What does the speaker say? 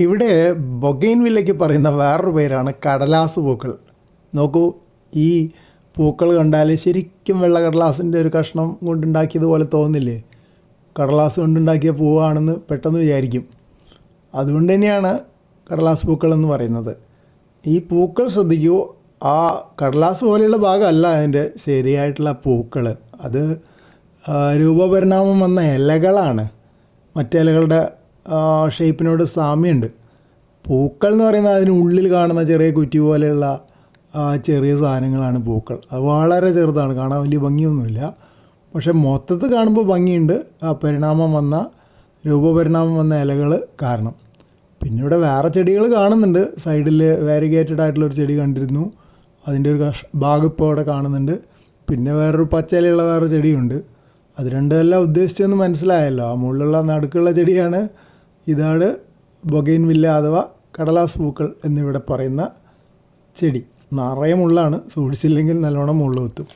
ഇവിടെ ബൊഗൈൻ വില്ലയ്ക്ക് പറയുന്ന വേറൊരു പേരാണ് കടലാസ് പൂക്കൾ. നോക്കൂ ഈ പൂക്കൾ കണ്ടാൽ ശരിക്കും വെള്ള കടലാസിന്റെ ഒരു കഷ്ണം കൊണ്ടുണ്ടാക്കിയതുപോലെ തോന്നില്ലേ? കടലാസ് കൊണ്ടുണ്ടാക്കിയ പൂവാണെന്ന് പെട്ടെന്ന് വിചാരിക്കും. അതുകൊണ്ട് തന്നെയാണ് കടലാസ് പൂക്കൾ എന്ന് പറയുന്നത്. ഈ പൂക്കൾ ശ്രദ്ധിക്കൂ ആ കടലാസ് പോലെയുള്ള ഭാഗമല്ല അതിന്റെ ശരിയായിട്ടുള്ള പൂക്കൾ. അത് രൂപപരിണാമം വന്ന ഇലകളാണ്. മറ്റിലകളുടെ ഷേപ്പിനോട് സാമ്യമുണ്ട്. പൂക്കൾ എന്ന് പറയുന്നത് അതിനുള്ളിൽ കാണുന്ന ചെറിയ കുറ്റി പോലെയുള്ള ചെറിയ സാധനങ്ങളാണ് പൂക്കൾ. അത് വളരെ ചെറുതാണ് കാണാൻ വലിയ ഭംഗിയൊന്നുമില്ല. പക്ഷെ മൊത്തത്തിൽ കാണുമ്പോൾ ഭംഗിയുണ്ട്. ആ പരിണാമം വന്ന രൂപപരിണാമം വന്ന ഇലകൾ കാരണം. പിന്നെ ഇവിടെ വേറെ ചെടികൾ കാണുന്നുണ്ട്. സൈഡിൽ വാരിഗേറ്റഡ് ആയിട്ടുള്ളൊരു ചെടി കണ്ടിരുന്നു. അതിന്റെ ഒരു കഷ ഭാഗം ഇപ്പോൾ അവിടെ കാണുന്നുണ്ട്. പിന്നെ വേറൊരു പച്ചയിലുള്ള വേറെ ചെടിയുണ്ട്. അത് രണ്ടുമല്ല ഉദ്ദേശിച്ചതെന്ന് മനസ്സിലായല്ലോ. ആ മുകളിലുള്ള നടുക്കുള്ള ചെടിയാണ്. ഇതാണ് ബൊഗൈൻ വില്ല അഥവാ കടലാസ് പൂക്കൾ എന്നിവിടെ പറയുന്ന ചെടി. നിറയെ മുള്ളാണ് സൂക്ഷിച്ചില്ലെങ്കിൽ നല്ലോണം മുള്ള് കുത്തും